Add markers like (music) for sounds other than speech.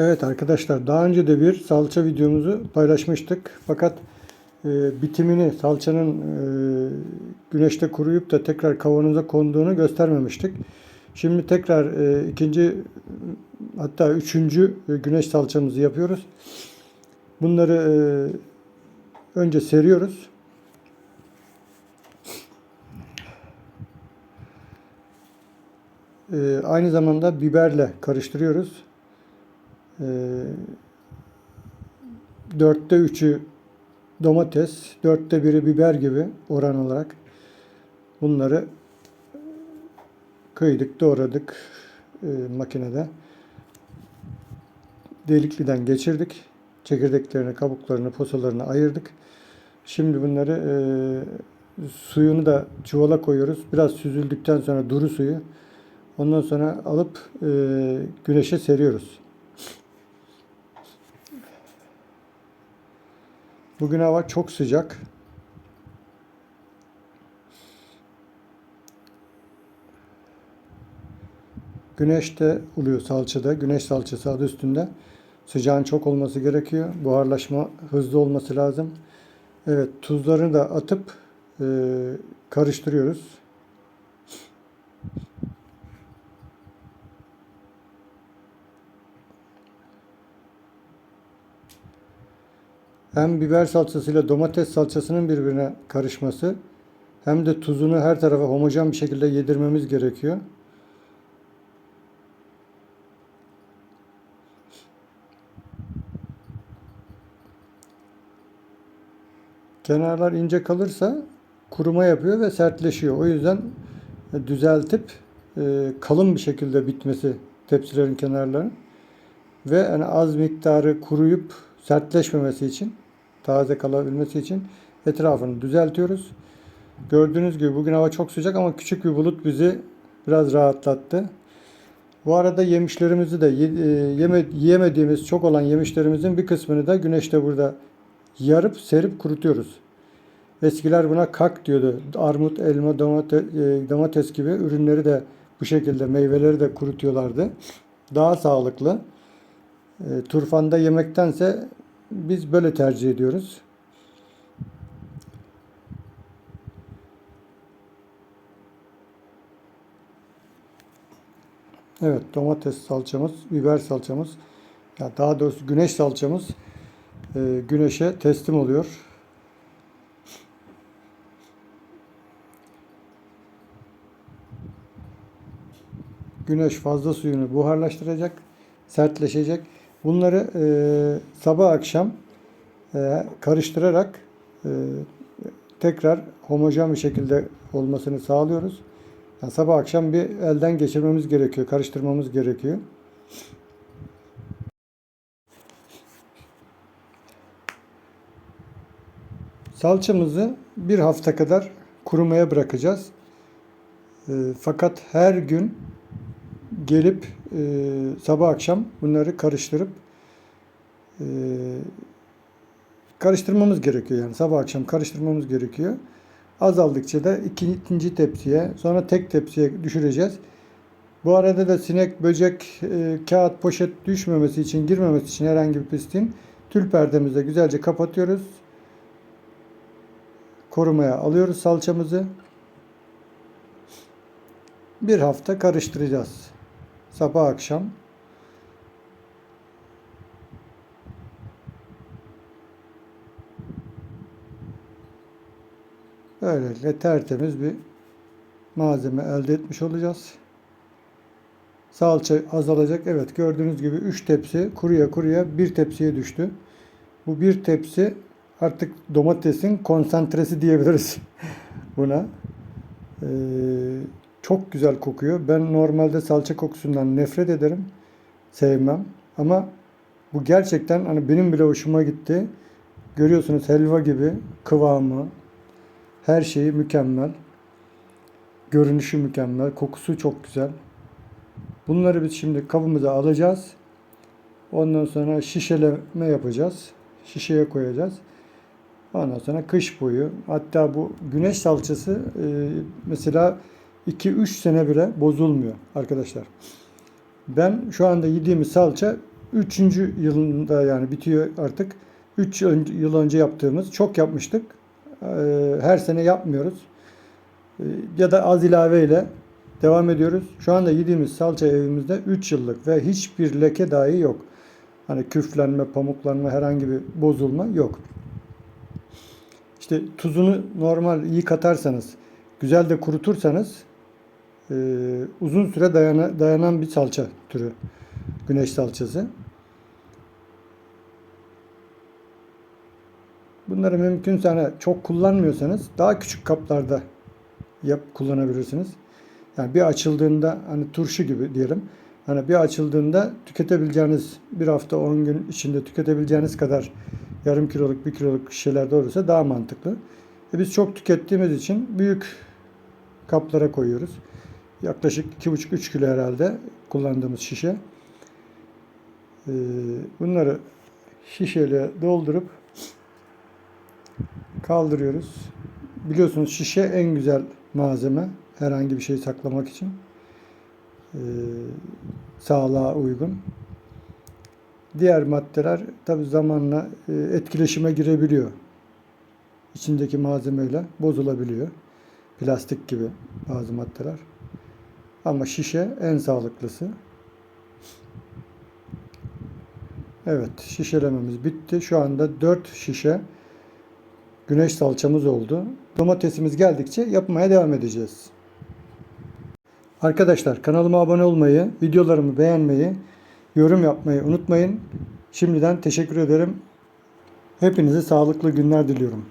Evet arkadaşlar daha önce de bir salça videomuzu paylaşmıştık. Fakat e, bitimini salçanın e, güneşte kuruyup da tekrar kavanoza konduğunu göstermemiştik. Şimdi tekrar e, ikinci hatta üçüncü e, güneş salçamızı yapıyoruz. Bunları e, önce seriyoruz. E, aynı zamanda biberle karıştırıyoruz. E, dörtte üçü domates, dörtte biri biber gibi oran olarak bunları kıydık, doğradık e, makinede. Delikliden geçirdik. Çekirdeklerini, kabuklarını, posalarını ayırdık. Şimdi bunları e, suyunu da çuvala koyuyoruz. Biraz süzüldükten sonra duru suyu. Ondan sonra alıp e, güneşe seriyoruz. Bugün hava çok sıcak. Güneş de oluyor salçada. Güneş salçası adı üstünde. Sıcağın çok olması gerekiyor. Buharlaşma hızlı olması lazım. Evet tuzlarını da atıp e, karıştırıyoruz. Hem biber salçasıyla domates salçasının birbirine karışması hem de tuzunu her tarafa homojen bir şekilde yedirmemiz gerekiyor. Kenarlar ince kalırsa kuruma yapıyor ve sertleşiyor. O yüzden düzeltip e, kalın bir şekilde bitmesi tepsilerin kenarları ve yani az miktarı kuruyup sertleşmemesi için, taze kalabilmesi için etrafını düzeltiyoruz. Gördüğünüz gibi bugün hava çok sıcak ama küçük bir bulut bizi biraz rahatlattı. Bu arada yemişlerimizi de yeme, yiyemediğimiz çok olan yemişlerimizin bir kısmını da güneşte burada yarıp serip kurutuyoruz. Eskiler buna kak diyordu. Armut, elma, domates, domates gibi ürünleri de bu şekilde meyveleri de kurutuyorlardı. Daha sağlıklı. E, turfanda yemektense biz böyle tercih ediyoruz. Evet domates salçamız, biber salçamız, ya daha doğrusu güneş salçamız e, güneşe teslim oluyor. Güneş fazla suyunu buharlaştıracak, sertleşecek. Bunları e, sabah akşam e, karıştırarak e, tekrar homojen bir şekilde olmasını sağlıyoruz. Yani sabah akşam bir elden geçirmemiz gerekiyor, karıştırmamız gerekiyor. Salçamızı bir hafta kadar kurumaya bırakacağız. E, fakat her gün gelip e, sabah akşam bunları karıştırıp e, karıştırmamız gerekiyor yani sabah akşam karıştırmamız gerekiyor. Azaldıkça da ikinci tepsiye sonra tek tepsiye düşüreceğiz. Bu arada da sinek, böcek, e, kağıt, poşet düşmemesi için, girmemesi için herhangi bir pisliğin tül perdemizle güzelce kapatıyoruz. Korumaya alıyoruz salçamızı. Bir hafta karıştıracağız. Sabah akşam. Böylelikle tertemiz bir malzeme elde etmiş olacağız. Salça azalacak. Evet gördüğünüz gibi 3 tepsi kuruya kuruya bir tepsiye düştü. Bu bir tepsi artık domatesin konsantresi diyebiliriz (laughs) buna. Ee, çok güzel kokuyor. Ben normalde salça kokusundan nefret ederim. Sevmem. Ama bu gerçekten hani benim bile hoşuma gitti. Görüyorsunuz helva gibi kıvamı, her şeyi mükemmel. Görünüşü mükemmel. Kokusu çok güzel. Bunları biz şimdi kabımıza alacağız. Ondan sonra şişeleme yapacağız. Şişeye koyacağız. Ondan sonra kış boyu. Hatta bu güneş salçası e, mesela 2-3 sene bile bozulmuyor arkadaşlar. Ben şu anda yediğimiz salça üçüncü yılında yani bitiyor artık. 3 yıl önce yaptığımız çok yapmıştık. Ee, Her sene yapmıyoruz. Ee, Ya da az ilaveyle devam ediyoruz. Şu anda yediğimiz salça evimizde 3 yıllık ve hiçbir leke dahi yok. Hani küflenme, pamuklanma, herhangi bir bozulma yok. İşte tuzunu normal iyi katarsanız, güzel de kurutursanız e, uzun süre dayana, dayanan bir salça türü. Güneş salçası. Bunları mümkünse hani çok kullanmıyorsanız daha küçük kaplarda yap kullanabilirsiniz. Yani bir açıldığında hani turşu gibi diyelim. Hani bir açıldığında tüketebileceğiniz bir hafta 10 gün içinde tüketebileceğiniz kadar yarım kiloluk bir kiloluk şişelerde olursa daha mantıklı. E biz çok tükettiğimiz için büyük kaplara koyuyoruz. Yaklaşık 2,5-3 kilo herhalde kullandığımız şişe. Ee, bunları şişeyle doldurup kaldırıyoruz. Biliyorsunuz şişe en güzel malzeme herhangi bir şey saklamak için. Ee, sağlığa uygun. Diğer maddeler tabi zamanla e, etkileşime girebiliyor. İçindeki malzemeyle bozulabiliyor. Plastik gibi bazı maddeler. Ama şişe en sağlıklısı. Evet, şişelememiz bitti. Şu anda 4 şişe güneş salçamız oldu. Domatesimiz geldikçe yapmaya devam edeceğiz. Arkadaşlar kanalıma abone olmayı, videolarımı beğenmeyi, yorum yapmayı unutmayın. Şimdiden teşekkür ederim. Hepinize sağlıklı günler diliyorum.